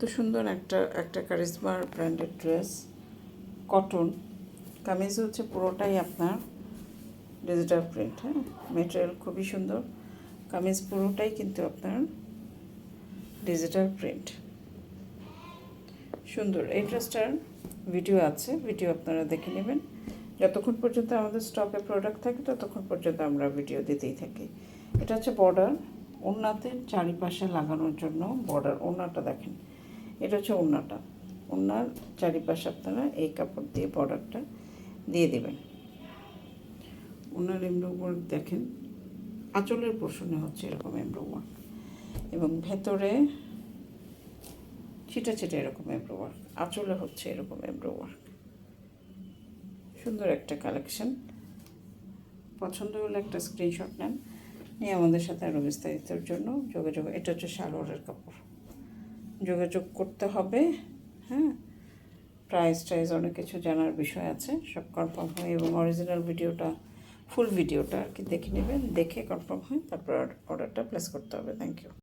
এত সুন্দর একটা একটা কারিজমার ব্র্যান্ডেড ড্রেস কটন কামিজ হচ্ছে পুরোটাই আপনার ডিজিটাল প্রিন্ট হ্যাঁ? মেটেরিয়াল খুবই সুন্দর, কামিজ পুরোটাই কিন্তু আপনার ডিজিটাল প্রিন্ট সুন্দর, এই ড্রেসটার ভিডিও আছে ভিডিও আপনারা দেখে নেবেন। যতক্ষণ পর্যন্ত আমাদের স্টকে প্রোডাক্ট থাকে, ততক্ষণ পর্যন্ত আমরা ভিডিও দিতেই থাকি। এটা হচ্ছে বর্ডার ওড়নাতে চারিপাশে লাগানোর জন্য বর্ডার ওড়নাটা দেখেন। এটা হচ্ছে ওড়নাটা। ওড়নার চারিপাশে আপনারা এই কাপড় দিয়ে বর্ডারটা দিয়ে দেবেন। ওনার এমব্রো ওয়ার্ক দেখেন, আঁচলের পোর্শনে হচ্ছে এরকম এমব্রো ওয়ার্ক। এবং ভেতরে ছিটা ছিটা এরকম এমব্রো ওয়ার্ক। আঁচলে হচ্ছে এরকম এমব্রো ওয়ার্ক। সুন্দর একটা কালেকশন। পছন্দ হলে একটা স্ক্রিনশট নেন। নিয়ে আমাদের সাথে আরও বিস্তারিতর জন্য যোগাযোগ এটা হচ্ছে সালোয়ারের কাপড়। যোগাযোগ করতে হবে হ্যাঁ? প্রাইস টাইজ অনেক কিছু জানার বিষয় আছে, সব কনফার্ম হয় এবং অরিজিনাল ভিডিওটা ফুল ভিডিওটা আর কি দেখে নেবেন, দেখে কনফার্ম হয়, তারপর অর্ডারটা প্লেস করতে হবে থ্যাংক ইউ